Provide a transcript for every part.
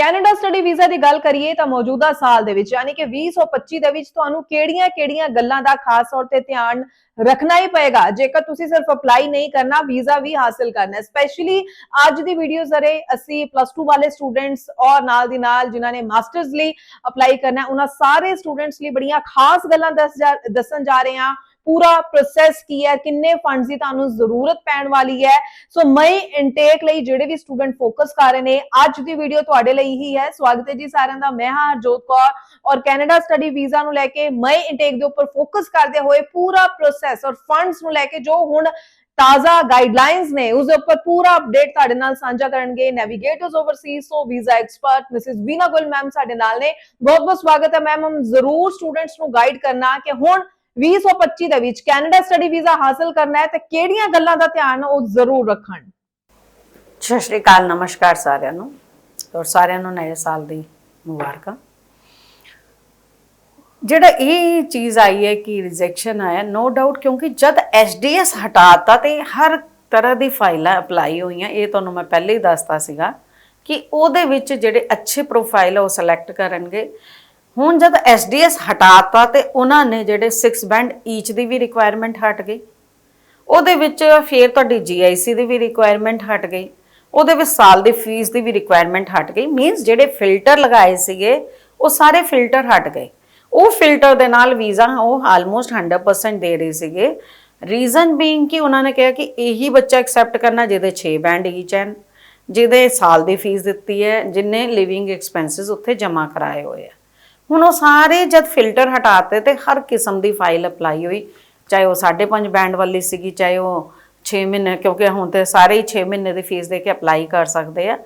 Canada study visa ਦੀ ਗੱਲ ਕਰੀਏ ਤਾਂ ਮੌਜੂਦਾ ਸਾਲ ਦੇ ਵਿੱਚ, ਯਾਨੀ ਕਿ 2025 ਦੇ ਵਿੱਚ ਤੁਹਾਨੂੰ ਕਿਹੜੀਆਂ-ਕਿਹੜੀਆਂ ਗੱਲਾਂ ਦਾ ਖਾਸ ਤੌਰ ਤੇ ਧਿਆਨ ਰੱਖਣਾ ਹੀ ਪਏਗਾ। ਜੇਕਰ ਤੁਸੀਂ ਸਿਰਫ ਅਪਲਾਈ ਨਹੀਂ ਕਰਨਾ, ਵੀਜ਼ਾ ਵੀ ਹਾਸਲ ਕਰਨਾ ਹੈ। ਸਪੈਸ਼ਲੀ ਅੱਜ ਦੀ ਵੀਡੀਓ ਜ਼ਰੇ ਅਸੀਂ ਪਲੱਸ 2 ਵਾਲੇ ਸਟੂਡੈਂਟਸ ਔਰ ਨਾਲ ਦੀ ਨਾਲ ਜਿਨ੍ਹਾਂ ਨੇ ਮਾਸਟਰਸ ਲਈ ਅਪਲਾਈ ਕਰਨਾ ਉਹਨਾਂ ਸਾਰੇ ਸਟੂਡੈਂਟਸ ਲਈ ਬੜੀਆਂ ਖਾਸ ਗੱਲਾਂ ਦੱਸ ਜਾ- ਦੱਸਣ ਜਾ ਰਹੇ ਹਾਂ। ਪੂਰਾ ਪ੍ਰੋਸੈਸ ਕੀ ਹੈ, ਕਿੰਨੇ ਫੰਡਸ ਦੀ ਤੁਹਾਨੂੰ ਜ਼ਰੂਰਤ ਪੈਣ ਵਾਲੀ ਹੈ। ਸੋ ਮਈ ਇਨਟੇਕ ਲਈ ਜਿਹੜੇ ਵੀ ਸਟੂਡੈਂਟ ਫੋਕਸ ਕਰ ਰਹੇ ਨੇ, ਅੱਜ ਦੀ ਵੀਡੀਓ ਤੁਹਾਡੇ ਲਈ ਹੀ ਹੈ। ਸਵਾਗਤ ਹੈ ਜੀ ਸਾਰਿਆਂ ਦਾ, ਮੈਂ ਹਾਂ ਹਰਜੋਤ ਕੌਰ ਔਰ ਕੈਨੇਡਾ ਸਟੱਡੀ ਵੀਜ਼ਾ ਨੂੰ ਲੈ ਕੇ ਮਈ ਇਨਟੇਕ ਦੇ ਉੱਪਰ ਫੋਕਸ ਕਰਦੇ ਹੋਏ ਪੂਰਾ ਪ੍ਰੋਸੈਸ ਔਰ ਫੰਡਸ ਨੂੰ ਲੈ ਕੇ ਜੋ ਹੁਣ ਤਾਜ਼ਾ ਗਾਈਡਲਾਈਨਸ ਨੇ, ਉਸ ਦੇ ਉੱਪਰ ਪੂਰਾ ਅਪਡੇਟ ਤੁਹਾਡੇ ਨਾਲ ਸਾਂਝਾ ਕਰਨਗੇ Navigators Overseas so visa expert Mrs Veena Gul ma'am ਸਾਡੇ ਨਾਲ ਨੇ। ਬਹੁਤ ਬਹੁਤ ਸਵਾਗਤ ਹੈ ਮੈਮ ਹਮ ਜ਼ਰੂਰ ਸਟੂਡੈਂਟਸ ਨੂੰ ਗਾਈਡ ਕਰਨਾ ਕਿ ਹੁਣ 2025 ਦੇ ਵਿੱਚ ਕੈਨੇਡਾ ਸਟੱਡੀ ਵੀਜ਼ਾ ਹਾਸਲ ਕਰਨਾ ਹੈ, ਤੇ ਕਿਹੜੀਆਂ ਗੱਲਾਂ ਦਾ ਧਿਆਨ ਉਹ ਜ਼ਰੂਰ ਰੱਖਣ? ਸਤਿ ਸ਼੍ਰੀ ਅਕਾਲ, ਨਮਸਕਾਰ ਸਾਰਿਆਂ ਨੂੰ, ਔਰ ਸਾਰਿਆਂ ਨੂੰ ਨਵੇਂ ਸਾਲ ਦੀ ਮੁਬਾਰਕਾਂ। ਜਿਹੜਾ ਇਹ ਚੀਜ਼ ਆਈ ਹੈ ਕਿ ਰਿਜੈਕਸ਼ਨ ਆਇਆ ਨੋ ਡਾਊਟ ਕਿਉਂਕਿ ਜਦ ਐਸਡੀਐਸ ਹਟਾਤਾ ਤੇ ਹਰ ਤਰ੍ਹਾਂ ਦੀ ਫਾਈਲਾਂ ਅਪਲਾਈ ਹੋਈਆਂ, ਇਹ ਤੁਹਾਨੂੰ ਮੈਂ ਪਹਿਲੇ ਹੀ ਦੱਸਤਾ ਸੀਗਾ ਕਿ ਉਹਦੇ ਵਿੱਚ ਜਿਹੜੇ ਅੱਛੇ ਪ੍ਰੋਫਾਈਲ ਆ ਉਹ ਸਿਲੈਕਟ ਕਰਨਗੇ। ਹੁਣ ਜਦ ਐਸਡੀਐਸ ਹਟਾਤਾ ਤੇ ਉਹਨਾਂ ਨੇ ਜਿਹੜੇ 6 ਬੈਂਡ ਈਚ ਦੀ ਵੀ ਰਿਕੁਆਇਰਮੈਂਟ ਹਟ ਗਈ। ਉਹਦੇ ਵਿੱਚ ਫਿਰ ਤੁਹਾਡੀ ਜੀਆਈਸੀ ਦੀ ਵੀ ਰਿਕੁਆਇਰਮੈਂਟ ਹਟ ਗਈ। ਉਹਦੇ ਵਿੱਚ ਸਾਲ ਦੀ ਫੀਸ ਦੀ ਵੀ ਰਿਕੁਆਇਰਮੈਂਟ ਹਟ ਗਈ। ਮੀਨਸ ਜਿਹੜੇ ਫਿਲਟਰ ਲਗਾਏ ਸੀਗੇ, ਉਹ ਸਾਰੇ ਫਿਲਟਰ ਹਟ ਗਏ। ਉਹ ਫਿਲਟਰ ਦੇ ਨਾਲ ਵੀਜ਼ਾ ਉਹ ਆਲਮੋਸਟ 100% ਦੇ ਰਹੇ ਸੀਗੇ। ਰੀਜ਼ਨ ਬੀਇੰਗ ਕਿ ਉਹਨਾਂ ਨੇ ਕਿਹਾ ਕਿ ਇਹੀ ਬੱਚਾ ਐਕਸੈਪਟ ਕਰਨਾ ਜਿਹਦੇ 6 ਬੈਂਡ ਈਚ ਹਨ, ਜਿਹਦੇ ਸਾਲ ਦੀ ਫੀਸ ਦਿੱਤੀ ਹੈ, ਜਿਨੇ ਲਿਵਿੰਗ ਐਕਸਪੈਂਸਸ ਉੱਥੇ ਜਮ੍ਹਾਂ ਕਰਾਏ ਹੋਏ ਆ। ਹੁਣ ਉਹ ਸਾਰੇ ਜਦ ਫਿਲਟਰ ਹਟਾਤੇ ਤੇ ਹਰ ਕਿਸਮ ਦੀ ਫਾਈਲ ਅਪਲਾਈ ਹੋਈ। ਚਾਹੇ ਉਹ 5.5 ਬੈਂਡ ਵਾਲੀ ਸੀਗੀ, ਚਾਹੇ ਉਹ 6 ਮਹੀਨੇ, ਕਿਉਂਕਿ ਹੁਣ ਤੇ ਸਾਰੇ ਹੀ 6 ਮਹੀਨੇ ਦੀ ਫੀਸ ਦੇ ਕੇ ਅਪਲਾਈ ਕਰ ਸਕਦੇ ਆ।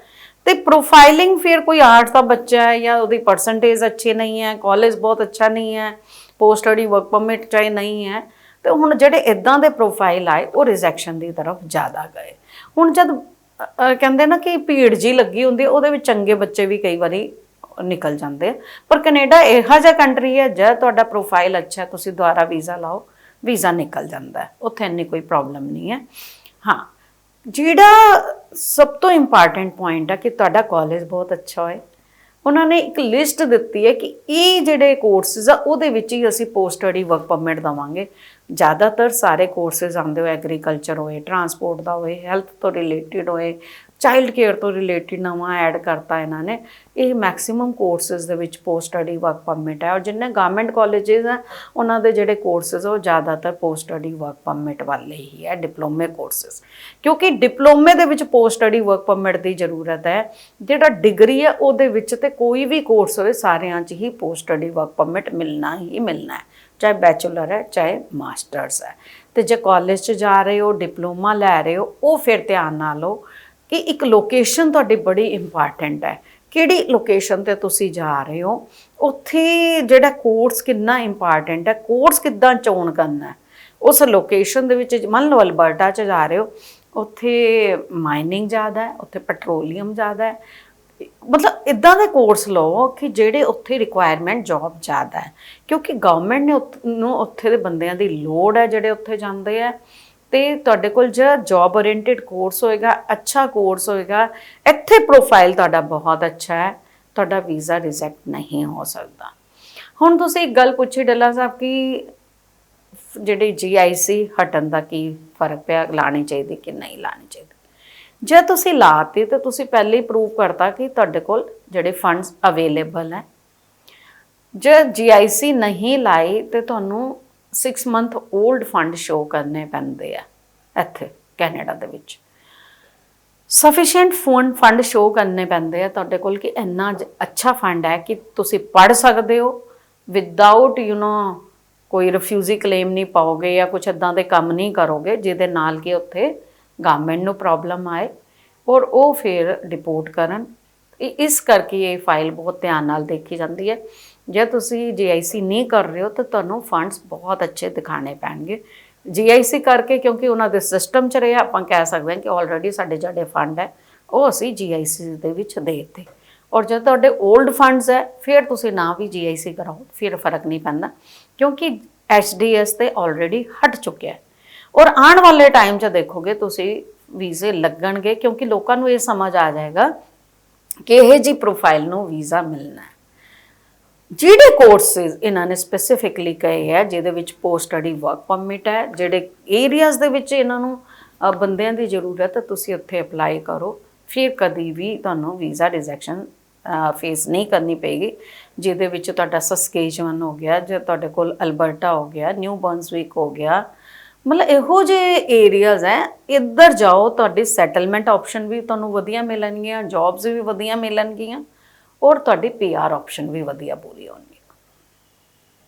ਤੇ ਪ੍ਰੋਫਾਈਲਿੰਗ ਫਿਰ ਕੋਈ ਆਰਟ ਦਾ ਬੱਚਾ ਹੈ ਜਾਂ ਉਹਦੀ ਪਰਸੈਂਟੇਜ ਅੱਛੀ ਨਹੀਂ ਹੈ ਕਾਲਜ ਬਹੁਤ ਅੱਛਾ ਨਹੀਂ ਹੈ ਪੋਸਟ ਸਟੱਡੀ ਵਰਕ ਪਰਮਿਟ ਚਾਹੇ ਨਹੀਂ ਹੈ, ਤੇ ਹੁਣ ਜਿਹੜੇ ਇਦਾਂ ਦੇ ਪ੍ਰੋਫਾਈਲ ਆਏ, ਉਹ ਰਿਜੈਕਸ਼ਨ ਦੀ ਤਰਫ ਜ਼ਿਆਦਾ ਗਏ। ਹੁਣ ਜਦ ਕਹਿੰਦੇ ਨਾ ਕਿ ਭੀੜ ਜੀ ਲੱਗੀ ਹੁੰਦੀ, ਉਹਦੇ ਵਿੱਚ ਚੰਗੇ ਬੱਚੇ ਵੀ ਕਈ ਵਾਰੀ ਨਿਕਲ ਜਾਂਦੇ ਆ। ਪਰ ਕੈਨੇਡਾ ਇਹੋ ਜਿਹਾ ਕੰਟਰੀ ਹੈ ਜਦ ਤੁਹਾਡਾ ਪ੍ਰੋਫਾਈਲ ਅੱਛਾ ਤੁਸੀਂ ਦੁਬਾਰਾ ਵੀਜ਼ਾ ਲਾਓ ਵੀਜ਼ਾ ਨਿਕਲ ਜਾਂਦਾ ਉੱਥੇ ਇੰਨੀ ਕੋਈ ਪ੍ਰੋਬਲਮ ਨਹੀਂ ਹੈ। ਹਾਂ, ਜਿਹੜਾ ਸਭ ਤੋਂ ਇੰਪੋਰਟੈਂਟ ਪੁਆਇੰਟ ਹੈ ਕਿ ਤੁਹਾਡਾ ਕਾਲਜ ਬਹੁਤ ਅੱਛਾ ਹੋਏ। ਉਹਨਾਂ ਨੇ ਇੱਕ ਲਿਸਟ ਦਿੱਤੀ ਹੈ ਕਿ ਇਹ ਜਿਹੜੇ ਕੋਰਸਿਸ ਆ, ਉਹਦੇ ਵਿੱਚ ਹੀ ਅਸੀਂ ਪੋਸਟ ਸਟੱਡੀ ਵਰਕ ਪਰਮਿਟ ਦਵਾਂਗੇ। ਜ਼ਿਆਦਾਤਰ ਸਾਰੇ ਕੋਰਸਿਸ ਆਉਂਦੇ ਹੋ ਐਗਰੀਕਲਚਰ ਹੋਏ ਟਰਾਂਸਪੋਰਟ ਦਾ ਹੋਏ ਹੈਲਥ ਤੋਂ ਰਿਲੇਟਡ ਹੋਏ ਚਾਈਲਡ ਕੇਅਰ ਤੋਂ ਰਿਲੇਟਡ ਨਵਾਂ ਐਡ ਕਰਤਾ ਇਹਨਾਂ ਨੇ। ਇਹ ਮੈਕਸਿਮਮ ਕੋਰਸਿਸ ਦੇ ਵਿੱਚ ਪੋਸਟ ਸਟੱਡੀ ਵਰਕ ਪਰਮਿਟ ਹੈ। ਔਰ ਜਿੰਨੇ ਗਵਰਨਮੈਂਟ ਕਾਲਜਸ ਆ ਉਹਨਾਂ ਦੇ ਜਿਹੜੇ ਕੋਰਸਿਸ ਉਹ ਜ਼ਿਆਦਾਤਰ ਪੋਸਟ ਸਟੱਡੀ ਵਰਕ ਪਰਮਿਟ ਵਾਲੇ ਹੀ ਹੈ ਡਿਪਲੋਮੇ ਕੋਰਸਿਸ ਕਿਉਂਕਿ ਡਿਪਲੋਮੇ ਦੇ ਵਿੱਚ ਪੋਸਟ ਸਟੱਡੀ ਵਰਕ ਪਰਮਿਟ ਦੀ ਜ਼ਰੂਰਤ ਹੈ। ਜਿਹੜਾ ਡਿਗਰੀ ਹੈ, ਉਹਦੇ ਵਿੱਚ ਤੇ ਕੋਈ ਵੀ ਕੋਰਸ ਹੋਵੇ, ਸਾਰਿਆਂ 'ਚ ਹੀ ਪੋਸਟ ਸਟੱਡੀ ਵਰਕ ਪਰਮਿਟ ਮਿਲਣਾ ਹੀ ਮਿਲਣਾ ਹੈ। ਚਾਹੇ ਬੈਚਲਰ ਹੈ, ਚਾਹੇ ਮਾਸਟਰਸ ਹੈ। ਤੇ ਜੇ ਕਾਲਜ 'ਚ ਜਾ ਰਹੇ ਹੋ ਡਿਪਲੋਮਾ ਲੈ ਰਹੇ ਹੋ, ਉਹ ਫਿਰ ਧਿਆਨ ਨਾਲ ਲਓ। ਕਿ ਇੱਕ ਲੋਕੇਸ਼ਨ ਤੁਹਾਡੀ ਬੜੀ ਇੰਪੋਰਟੈਂਟ ਹੈ। ਕਿਹੜੀ ਲੋਕੇਸ਼ਨ ਤੇ ਤੁਸੀਂ ਜਾ ਰਹੇ ਹੋ? ਉੱਥੇ ਜਿਹੜਾ ਕੋਰਸ ਕਿੰਨਾ ਇੰਪੋਰਟੈਂਟ ਹੈ ਕੋਰਸ ਕਿੱਦਾਂ ਚੋਣ ਕਰਨਾ ਹੈ? ਉਸ ਲੋਕੇਸ਼ਨ ਦੇ ਵਿੱਚ ਮੰਨ ਲਓ ਅਲਬਰਟਾ 'ਚ ਜਾ ਰਹੇ ਹੋ, ਉੱਥੇ ਮਾਈਨਿੰਗ ਜ਼ਿਆਦਾ ਹੈ, ਉੱਥੇ ਪੈਟਰੋਲੀਅਮ ਜ਼ਿਆਦਾ ਹੈ। ਮਤਲਬ ਇਦਾਂ ਦੇ ਕੋਰਸ ਲਓ ਕਿ ਜਿਹੜੇ ਉੱਥੇ ਰਿਕੁਆਇਰਮੈਂਟ ਜੌਬ ਜ਼ਿਆਦਾ ਹੈ। ਕਿਉਂਕਿ ਗਵਰਨਮੈਂਟ ਨੇ ਉੱਥ- ਨੂੰ ਉੱਥੇ ਦੇ ਬੰਦਿਆਂ ਦੀ ਲੋੜ ਹੈ ਜਿਹੜੇ ਉੱਥੇ ਜਾਂਦੇ ਆ ਤੇ ਤੁਹਾਡੇ ਕੋਲ ਜਿਹੜਾ ਜੌਬ ਓਰੀਐਂਟਡ ਕੋਰਸ ਹੋਏਗਾ, ਅੱਛਾ ਕੋਰਸ ਹੋਏਗਾ, ਇੱਥੇ ਪ੍ਰੋਫਾਈਲ ਤੁਹਾਡਾ ਬਹੁਤ ਅੱਛਾ ਹੈ, ਤੁਹਾਡਾ ਵੀਜ਼ਾ ਰਿਜੈਕਟ ਨਹੀਂ ਹੋ ਸਕਦਾ। ਹੁਣ ਤੁਸੀਂ ਇੱਕ ਗੱਲ ਪੁੱਛੀ ਡੱਲਾ ਸਾਹਿਬ ਕਿ ਜਿਹੜੀ ਜੀਆਈਸੀ ਹਟਣ ਦਾ ਕੀ ਫ਼ਰਕ ਪਿਆ ਲਾਣੀ ਚਾਹੀਦੀ ਕਿ ਨਹੀਂ ਲਾਣੀ ਚਾਹੀਦੀ? ਜੇ ਤੁਸੀਂ ਲਾਤੀ ਤਾਂ ਤੁਸੀਂ ਪਹਿਲੇ ਹੀ ਪ੍ਰੂਵ ਕਰਤਾ ਕਿ ਤੁਹਾਡੇ ਕੋਲ ਜਿਹੜੇ ਫੰਡਸ ਅਵੇਲੇਬਲ ਹੈ। ਜੇ ਜੀਆਈਸੀ ਨਹੀਂ ਲਾਈ ਤੇ ਤੁਹਾਨੂੰ 6 ਮੰਥ 올ਡ ਫੰਡ ਸ਼ੋ ਕਰਨੇ ਪੈਂਦੇ ਆ ਇੱਥੇ ਕੈਨੇਡਾ ਦੇ ਵਿੱਚ। ਸਫੀਸ਼ੀਐਂਟ ਫੋਨ ਫੰਡ ਸ਼ੋ ਕਰਨੇ ਪੈਂਦੇ ਆ ਤੁਹਾਡੇ ਕੋਲ ਕਿ ਇੰਨਾ ਅੱਛਾ ਫੰਡ ਹੈ ਕਿ ਤੁਸੀਂ ਪੜ ਸਕਦੇ ਹੋ। ਵਿਦਆਊਟ ਯੂ نو ਕੋਈ ਰਿਫਿਊਜੀ ਕਲੇਮ ਨਹੀਂ ਪਾਓਗੇ ਜਾਂ ਕੁਝ ਇਦਾਂ ਦੇ ਕੰਮ ਨਹੀਂ ਕਰੋਗੇ, ਜਿਹਦੇ ਨਾਲ ਕਿ ਉੱਥੇ ਗਵਰਨਮੈਂਟ ਨੂੰ ਪ੍ਰੋਬਲਮ ਆਏ ਔਰ ਉਹ ਫਿਰ ਡਿਪੋਰਟ ਕਰਨ। ਇਸ ਕਰਕੇ ਇਹ ਫਾਈਲ ਬਹੁਤ ਧਿਆਨ ਨਾਲ ਦੇਖੀ ਜਾਂਦੀ ਹੈ। ਜੇ ਤੁਸੀਂ ਜੀਆਈਸੀ ਨਹੀਂ ਕਰ ਰਹੇ ਹੋ, ਤਾਂ ਤੁਹਾਨੂੰ ਫੰਡਸ ਬਹੁਤ ਅੱਛੇ ਦਿਖਾਣੇ ਪੈਣਗੇ। ਜੀਆਈਸੀ ਕਰਕੇ ਕਿਉਂਕਿ ਉਹਨਾਂ ਦੇ ਸਿਸਟਮ 'ਚ ਰਿਹਾ, ਆਪਾਂ ਕਹਿ ਸਕਦੇ ਹਾਂ ਕਿ ਆਲਰੇਡੀ ਸਾਡੇ ਜਿਹੜੇ ਫੰਡ ਹੈ, ਉਹ ਅਸੀਂ ਜੀਆਈਸੀ ਦੇ ਵਿੱਚ ਦੇ ਦਿੱਤੇ। ਔਰ ਜੇ ਤੁਹਾਡੇ 올ਡ ਫੰਡਸ ਹੈ, ਫਿਰ ਤੁਸੀਂ ਨਾ ਵੀ ਜੀਆਈਸੀ ਕਰਾਓ, ਫਿਰ ਫ਼ਰਕ ਨਹੀਂ ਪੈਂਦਾ, ਕਿਉਂਕਿ ਐਚਡੀਐਸ ਤੇ ਆਲਰੇਡੀ ਹਟ ਚੁੱਕਿਆ ਹੈ। ਔਰ ਆਉਣ ਵਾਲੇ ਟਾਈਮ 'ਚ ਦੇਖੋਗੇ, ਤੁਸੀਂ ਵੀਜ਼ੇ ਲੱਗਣਗੇ, ਕਿਉਂਕਿ ਲੋਕਾਂ ਨੂੰ ਇਹ ਸਮਝ ਆ ਜਾਏਗਾ ਕਿ ਇਹ ਜੀ ਪ੍ਰੋਫਾਈਲ ਨੂੰ ਵੀਜ਼ਾ ਮਿਲਣਾ ਹੈ। ਜਿਹੜੇ ਕੋਰਸਿਸ ਇਹਨਾਂ ਨੇ ਸਪੈਸੀਫਿਕਲੀ ਕਹੇ ਹੈ, ਜਿਹਦੇ ਵਿੱਚ ਪੋਸਟ ਸਟੱਡੀ ਵਰਕ ਪਰਮਿਟ ਹੈ, ਜਿਹੜੇ ਏਰੀਆਜ਼ ਦੇ ਵਿੱਚ ਇਹਨਾਂ ਨੂੰ ਬੰਦਿਆਂ ਦੀ ਜ਼ਰੂਰਤ ਹੈ, ਤੁਸੀਂ ਉੱਥੇ ਅਪਲਾਈ ਕਰੋ। ਫਿਰ ਕਦੀ ਵੀ ਤੁਹਾਨੂੰ ਵੀਜ਼ਾ ਰਿਜੈਕਸ਼ਨ ਫੇਸ ਨਹੀਂ ਕਰਨੀ ਪਏਗੀ, ਜਿਹਦੇ ਵਿੱਚ ਤੁਹਾਡਾ ਸਸਕੇਜਵਨ ਹੋ ਗਿਆ, ਜਾਂ ਤੁਹਾਡੇ ਕੋਲ ਅਲਬਰਟਾ ਹੋ ਗਿਆ ਨਿਊ ਬਰਨਸਵਿਕ ਹੋ ਗਿਆ। ਮਤਲਬ ਇਹੋ ਜਿਹੇ ਏਰੀਆਜ਼ ਹੈ, ਇੱਧਰ ਜਾਓ, ਤੁਹਾਡੀ ਸੈਟਲਮੈਂਟ ਆਪਸ਼ਨ ਵੀ ਤੁਹਾਨੂੰ ਵਧੀਆ ਮਿਲਣਗੀਆਂ ਜੌਬਸ ਵੀ ਵਧੀਆ ਮਿਲਣਗੀਆਂ। ਔਰ ਤੁਹਾਡੀ ਪੀਆਰ ਆਪਸ਼ਨ ਵੀ ਵਧੀਆ ਪੂਰੀ ਹੋਣਗੀ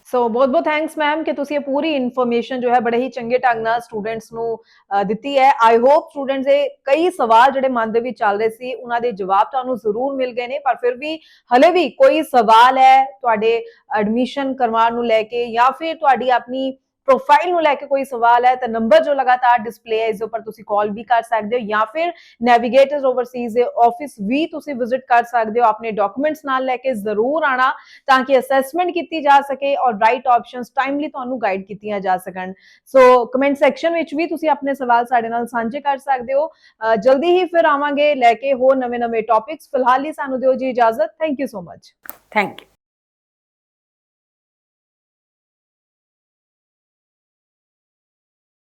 ਸੋ ਬਹੁਤ ਬਹੁਤ ਥੈਂਕਸ ਮੈਮ ਕਿ ਤੁਸੀਂ ਇਹ ਪੂਰੀ ਇਨਫੋਰਮੇਸ਼ਨ ਜੋ ਹੈ ਬੜੇ ਹੀ ਚੰਗੇ ਢੰਗ ਨਾਲ ਸਟੂਡੈਂਟਸ ਨੂੰ ਦਿੱਤੀ ਹੈ। ਆਈ ਹੋਪ ਸਟੂਡੈਂਟਸ ਦੇ ਕਈ ਸਵਾਲ ਜਿਹੜੇ ਮਨ ਦੇ ਵਿੱਚ ਚੱਲ ਰਹੇ ਸੀ, ਉਹਨਾਂ ਦੇ ਜਵਾਬ ਤੁਹਾਨੂੰ ਜ਼ਰੂਰ ਮਿਲ ਗਏ ਨੇ। ਪਰ ਫਿਰ ਵੀ ਹਲੇ ਵੀ ਕੋਈ ਸਵਾਲ ਹੈ ਤੁਹਾਡੇ ਐਡਮਿਸ਼ਨ ਕਰਵਾਉਣ ਨੂੰ ਲੈ ਕੇ ਜਾਂ ਫਿਰ ਤੁਹਾਡੀ ਆਪਣੀ ਪ੍ਰੋਫਾਈਲ ਨੂੰ ਲੈ ਕੇ ਕੋਈ ਸਵਾਲ ਹੈ ਤਾਂ ਨੰਬਰ ਜੋ ਲਗਾਤਾਰ ਡਿਸਪਲੇ ਹੈ ਇਸ ਦੇ ਉੱਪਰ ਤੁਸੀਂ ਕਾਲ ਵੀ ਕਰ ਸਕਦੇ ਹੋ ਜਾਂ ਫਿਰ ਨੈਵੀਗੇਟਰਸ ਓਵਰਸੀਜ਼ ਦੇ ਆਫਿਸ ਵੀ ਤੁਸੀਂ ਵਿਜ਼ਿਟ ਕਰ ਸਕਦੇ ਹੋ ਆਪਣੇ ਡਾਕੂਮੈਂਟਸ ਨਾਲ ਲੈ ਕੇ ਜ਼ਰੂਰ ਆਣਾ ਤਾਂ ਕਿ ਅਸੈਸਮੈਂਟ ਕੀਤੀ ਜਾ ਸਕੇ ਔਰ ਰਾਈਟ ਆਪਸ਼ਨਸ ਟਾਈਮਲੀ ਤੁਹਾਨੂੰ ਗਾਈਡ ਕੀਤੀਆਂ ਜਾ ਸਕਣ ਸੋ ਕਮੈਂਟ ਸੈਕਸ਼ਨ ਵਿੱਚ ਵੀ ਤੁਸੀਂ ਆਪਣੇ ਸਵਾਲ ਸਾਡੇ ਨਾਲ ਸਾਂਝੇ ਕਰ ਸਕਦੇ ਹੋ ਅਹ ਜਲਦੀ ਹੀ ਫਿਰ ਆਵਾਂਗੇ ਲੈ ਕੇ ਹੋਰ ਨਵੇਂ-ਨਵੇਂ ਟੌਪਿਕਸ ਫਿਲਹਾਲ ਲਈ ਸਾਨੂੰ ਦਿਓ ਜੀ ਇਜਾਜ਼ਤ thank you so much thank you